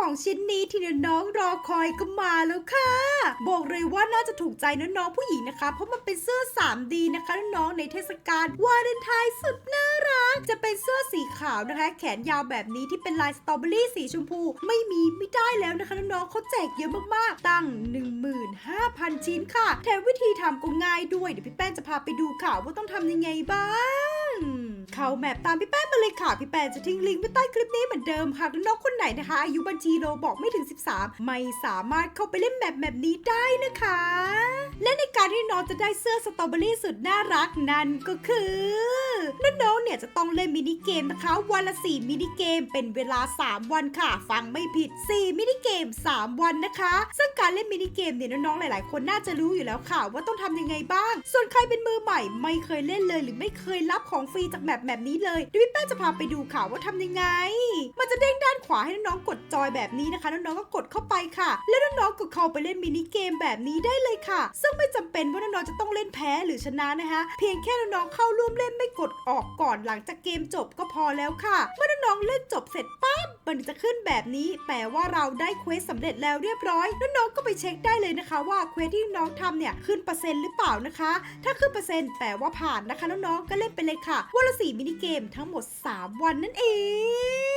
ของชิ้นนี้ที่น้องรอคอยก็มาแล้วค่ะ บอกเลยว่าน่าจะถูกใจน้องๆผู้หญิงนะคะ เพราะมันเป็นเสื้อ 3D นะคะน้องๆในเทศกาลวาเลนไทน์สุดน่ารัก จะเป็นเสื้อสีขาวนะคะ แขนยาวแบบนี้ที่เป็นลายสตรอเบอรี่สีชมพู ไม่มีไม่ได้แล้วนะคะน้องๆเขาแจกเยอะมากๆ ตั้ง 15,000 ชิ้นค่ะ แถมวิธีทำก็ง่ายด้วย เดี๋ยวพี่แป้งจะพาไปดูค่ะว่าต้องทำยังไงบ้าง เข้าแมปตามพี่แป้งมาเลยค่ะ พี่แป้งจะทิ้งลิงก์ไว้ใต้คลิปนี้เหมือนเดิมค่ะน้องๆคนไหนนะคะ อายุบัญชีโรบอกไม่ถึง 13 ไม่สามารถเข้าไปเล่นแมปแบบนี้ได้นะคะ และในการที่น้องจะได้เสื้อสตรอเบอรี่สุดน่ารักนั่นก็คือ เนี่ยจะต้องเล่นมินิเกมนะคะ วันละ 4 มินิเกมเป็นเวลา 3 วันค่ะ ฟังไม่ผิด 4 มินิเกม 3 วันนะคะ ซึ่งการเล่นมินิเกมเนี่ยน้องๆหลาย ๆ คนน่าจะรู้อยู่แล้วค่ะ ว่าต้องทำยังไงบ้าง ส่วนใครเป็นมือใหม่ ไม่เคยเล่นเลยหรือไม่เคยรับของฟรีจากแมปแบบนี้เลยดี๋ยวพี่แป้จะพาไปดูค่ะว่าทำยังไง มันจะเด้งด้านขวาให้น้องๆกดจอยแบบนี้นะคะน้องๆก็กดเข้าไปค่ะ แล้วน้องๆก็เข้าไปเล่นมินิเกมแบบนี้ได้เลยค่ะ ซึ่งไม่จำเป็นว่าน้องๆจะต้องเล่นแพ้หรือชนะนะคะ เพียงแค่น้องๆเข้าร่วมเล่นไม่กดออกก่อนหลังจากเกมจบก็พอแล้วค่ะ เมื่อน้องๆเล่นจบเสร็จปั๊บมันจะขึ้นแบบนี้ แปลว่าเราได้เควสสำเร็จแล้วเรียบร้อยน้องๆก็ไปเช็คได้เลยนะคะ ว่าเควสที่น้องทำเนี่ยขึ้นเปอร์เซ็นต์หรือเปล่านะคะ ถ้าขึ้นเปอร์เซ็นต์แปลว่าผ่านนะคะน้องๆก็เล่นไปเลยค่ะวันละสี่มินิเกมทั้งหมด 3 วันนั่นเอง